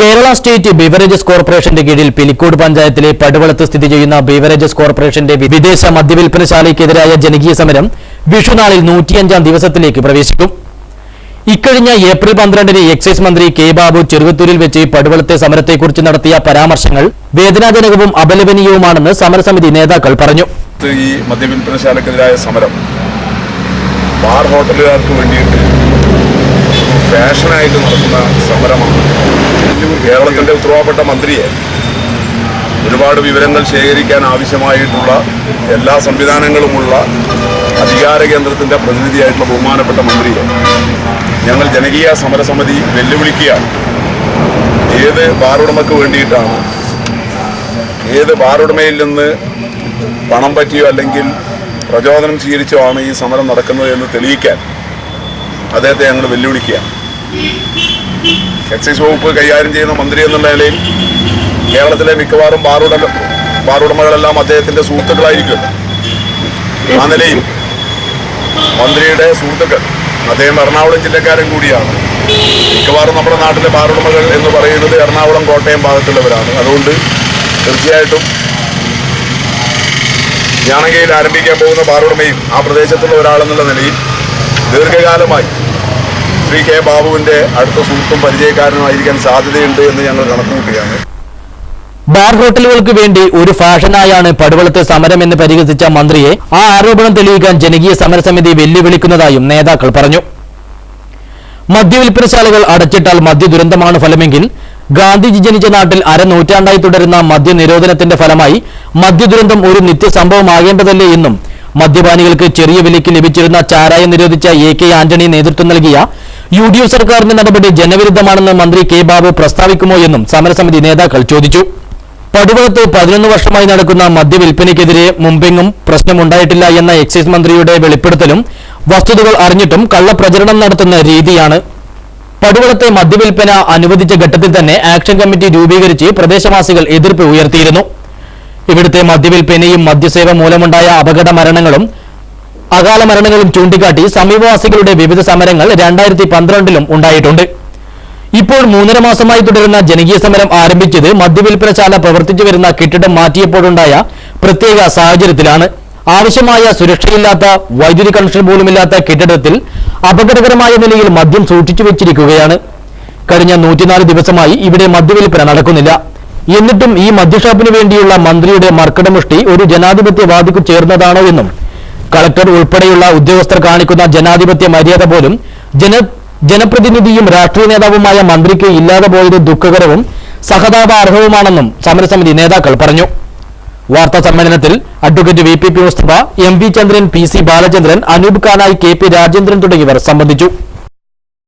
Kerala state beverages കോർപ്പറേഷന്റെ കീഴിൽ പിലിക്കോട് പഞ്ചായത്തിലെ പടുവളത്ത് സ്ഥിതി ചെയ്യുന്ന ബീവറേജസ് കോർപ്പറേഷന്റെ വിദേശ മദ്യവിൽപ്പനശാലയ്ക്കെതിരായ ജനകീയ സമരം വിഷുനാളിൽ നൂറ്റിയഞ്ചാം ദിവസത്തിലേക്ക് പ്രവേശിക്കും. ഇക്കഴിഞ്ഞ ഏപ്രിൽ പന്ത്രണ്ടിന് എക്സൈസ് മന്ത്രി കെ ബാബു ചെറുവത്തൂരിൽ വെച്ച് പടുവളത്തെ സമരത്തെക്കുറിച്ച് നടത്തിയ പരാമർശങ്ങൾ വേദനാജനകവും അപലപനീയവുമാണെന്ന് സമരസമിതി നേതാക്കൾ പറഞ്ഞു. ഈ സമരം ഫാഷനായിട്ട് നടത്തുന്ന സമരമാണ്. കേരളത്തിന്റെ ഉത്തരവാദപ്പെട്ട മന്ത്രിയെ ഒരുപാട് വിവരങ്ങൾ ശേഖരിക്കാൻ ആവശ്യമായിട്ടുള്ള എല്ലാ സംവിധാനങ്ങളുമുള്ള അധികാര കേന്ദ്രത്തിന്റെ പ്രതിനിധിയായിട്ടുള്ള ബഹുമാനപ്പെട്ട മന്ത്രിയെ ഞങ്ങൾ ജനകീയ സമരസമിതി വെല്ലുവിളിക്കുകയാണ്. ഏത് ബാറുടമക്ക് വേണ്ടിയിട്ടാണ് ഏത് ബാറുടമയിൽ നിന്ന് പണം പറ്റിയോ അല്ലെങ്കിൽ പ്രചോദനം സ്വീകരിച്ചോ ആണ് ഈ സമരം നടക്കുന്നത് എന്ന് തെളിയിക്കാൻ അദ്ദേഹത്തെ ഞങ്ങൾ വെല്ലുവിളിക്കുക എക്സൈസ് വകുപ്പ് കൈകാര്യം ചെയ്യുന്ന മന്ത്രി എന്നുള്ള നിലയിൽ കേരളത്തിലെ മിക്കവാറും ബാറുട ബാറുടമകളെല്ലാം അദ്ദേഹത്തിന്റെ സുഹൃത്തുക്കളായിരിക്കും. ആ നിലയിൽ മന്ത്രിയുടെ സുഹൃത്തുക്കൾ അദ്ദേഹം എറണാകുളം ജില്ലക്കാരൻ കൂടിയാണ്. മിക്കവാറും നമ്മുടെ നാട്ടിലെ ബാറുടമകൾ എന്ന് പറയുന്നത് എറണാകുളം കോട്ടയം ഭാഗത്തുള്ളവരാണ്. അതുകൊണ്ട് തീർച്ചയായിട്ടും ഞാണങ്കയിൽ ആരംഭിക്കാൻ പോകുന്ന ബാറുടമയും ആ പ്രദേശത്തുള്ള ഒരാളെന്നുള്ള നിലയിൽ ദീർഘകാലമായി ശ്രീ കെ ബാബുവിന്റെ അടുത്ത സുഹൃത്തും പരിചയക്കാരനുമായിരിക്കാൻ സാധ്യതയുണ്ട് എന്ന് ഞങ്ങൾ കണക്കുകൂട്ടുകയാണ്. ബാർ ഹോട്ടലുകൾക്ക് വേണ്ടി ഒരു ഫാഷനായാണ് പടുവളത്തെ സമരം എന്ന് പരിഹസിച്ച മന്ത്രിയെ ആ ആരോപണം തെളിയിക്കാൻ ജനകീയ സമരസമിതി വെല്ലുവിളിക്കുന്നതായും നേതാക്കൾ പറഞ്ഞു. മദ്യവിൽപ്പനശാലകൾ അടച്ചിട്ടാൽ മദ്യ ദുരന്തമാണ് ഫലമെങ്കിൽ ഗാന്ധിജി ജനിച്ച നാട്ടിൽ അരനൂറ്റാണ്ടായി തുടരുന്ന മദ്യനിരോധനത്തിന്റെ ഫലമായി മദ്യദുരന്തം ഒരു നിത്യസംഭവമാകേണ്ടതല്ലേ എന്നും മദ്യപാനികൾക്ക് ചെറിയ വിലയ്ക്ക് ലഭിച്ചിരുന്ന ചാരായം നിരോധിച്ച എ കെ ആന്റണി നേതൃത്വം നൽകിയ യു ഡി എഫ് സർക്കാരിന്റെ നടപടി ജനവിരുദ്ധമാണെന്ന് മന്ത്രി കെ ബാബു പ്രസ്താവിക്കുമോ എന്നും സമരസമിതി നേതാക്കൾ ചോദിച്ചു. പടുവളത്ത് പതിനൊന്ന് വർഷമായി നടക്കുന്ന മദ്യവിൽപ്പനയ്ക്കെതിരെ മുമ്പെങ്ങും പ്രശ്നമുണ്ടായിട്ടില്ല എന്ന എക്സൈസ് മന്ത്രിയുടെ വെളിപ്പെടുത്തലും വസ്തുതകൾ അറിഞ്ഞിട്ടും കള്ളപ്രചരണം നടത്തുന്ന രീതിയാണ്. പടുവളത്തെ മദ്യവിൽപ്പന അനുവദിച്ച ഘട്ടത്തിൽ തന്നെ ആക്ഷൻ കമ്മിറ്റി രൂപീകരിച്ച് പ്രദേശവാസികൾ എതിർപ്പ് ഉയർത്തിയിരുന്നു. ഇവിടുത്തെ മദ്യവിൽപ്പനയും മദ്യസേവ മൂലമുണ്ടായ അപകട മരണങ്ങളും അകാല മരണങ്ങളും ചൂണ്ടിക്കാട്ടി സമീപവാസികളുടെ വിവിധ സമരങ്ങൾ രണ്ടായിരത്തി പന്ത്രണ്ടിലും ഉണ്ടായിട്ടുണ്ട്. ഇപ്പോൾ മൂന്നര മാസമായി തുടരുന്ന ജനകീയ സമരം ആരംഭിച്ചത് മദ്യവിൽപ്പനശാല പ്രവർത്തിച്ചു വരുന്ന കെട്ടിടം മാറ്റിയപ്പോഴുണ്ടായ പ്രത്യേക സാഹചര്യത്തിലാണ്. ആവശ്യമായ സുരക്ഷയില്ലാത്ത വൈദ്യുതി കണക്ഷൻ പോലുമില്ലാത്ത കെട്ടിടത്തിൽ അപകടകരമായ നിലയിൽ മദ്യം സൂക്ഷിച്ചു വെച്ചിരിക്കുകയാണ്. കഴിഞ്ഞ നൂറ്റിനാല് ദിവസമായി ഇവിടെ മദ്യവിൽപ്പന നടക്കുന്നില്ല. എന്നിട്ടും ഈ മദ്യഷാപ്പിനു വേണ്ടിയുള്ള മന്ത്രിയുടെ മർക്കടമുഷ്ടി ഒരു ജനാധിപത്യവാദിക്കു ചേർന്നതാണോ എന്നും കളക്ടർ ഉൾപ്പെടെയുള്ള ഉദ്യോഗസ്ഥർ കാണിക്കുന്ന ജനാധിപത്യ മര്യാദ പോലും ജന ജനപ്രതിനിധിയും രാഷ്ട്രീയ നേതാവുമായ മന്ത്രിക്ക് ഇല്ലാതെ പോയത് ദുഃഖകരവും സഹതാപാർഹവുമാണെന്നും സമരസമിതി നേതാക്കൾ പറഞ്ഞു. വാർത്താ സമ്മേളനത്തിൽ advocate V P P Mustafa M V Chandran P C Balachandran Anoop Kanayi K P Rajendran തുടങ്ങിയവർ സംബന്ധിച്ചു.